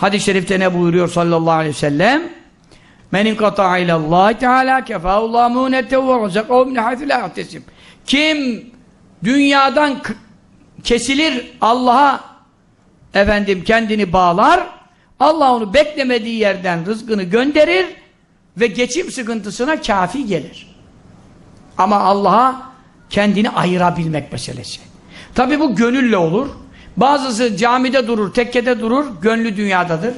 Hadis-i şerifte ne buyuruyor sallallahu aleyhi ve sellem? Men inkata'a ilallahi teala kefâullâhu mûnetehu ve razakahu min. Kim dünyadan kesilir Allah'a efendim kendini bağlar Allah onu beklemediği yerden rızkını gönderir ve geçim sıkıntısına kafi gelir. Ama Allah'a kendini ayırabilmek meselesi. Tabi bu gönülle olur. Bazısı camide durur, tekkede durur, gönlü dünyadadır.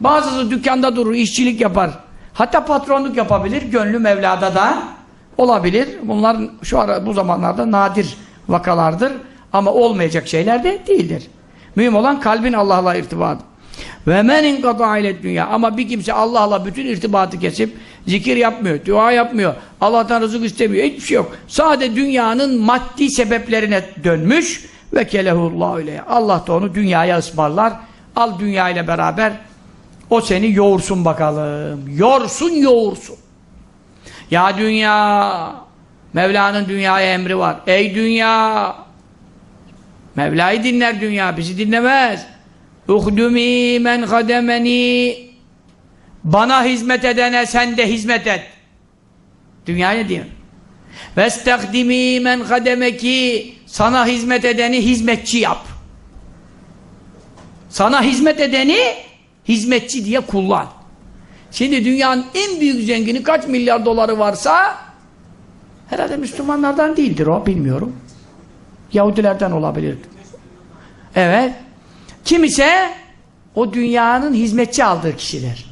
Bazısı dükkanda durur, işçilik yapar. Hatta patronluk yapabilir, gönlü Mevla'da da olabilir. Bunlar şu ara bu zamanlarda nadir vakalardır. Ama olmayacak şeyler de değildir. Mühim olan kalbin Allah'la irtibatı. Ve men inkata ile dünya. Ama bir kimse Allah'la bütün irtibatı kesip zikir yapmıyor, dua yapmıyor, Allah'tan rızık istemiyor, hiçbir şey yok. Sadece dünyanın maddi sebeplerine dönmüş ve kelehullahu ile. Allah da onu dünyaya ısmarlar. Al dünya ile beraber o seni yoğursun bakalım. Yorsun yoğursun. Ya dünya Mevla'nın dünyaya emri var. Ey dünya Mevla'yı dinler dünya, bizi dinlemez. Uhdumi men hademeni Bana hizmet edene sen de hizmet et. Dünyaya diyor. Vestekdimi men hademeki Sana hizmet edeni hizmetçi yap. Sana hizmet edeni hizmetçi diye kullan. Şimdi dünyanın en büyük zengini kaç milyar doları varsa herhalde Müslümanlardan değildir o bilmiyorum. Yahudilerden olabilir. Evet. Kim ise o dünyanın hizmetçi aldığı kişiler.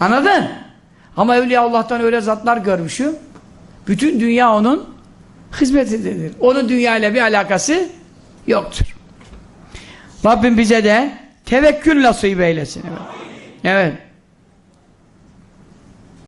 Anladın? Ama Evliya Allah'tan öyle zatlar görmüşüm. Bütün dünya onun hizmetidir. Onun dünya ile bir alakası yoktur. Rabbim bize de tevekkül nasip eylesin. Evet. evet.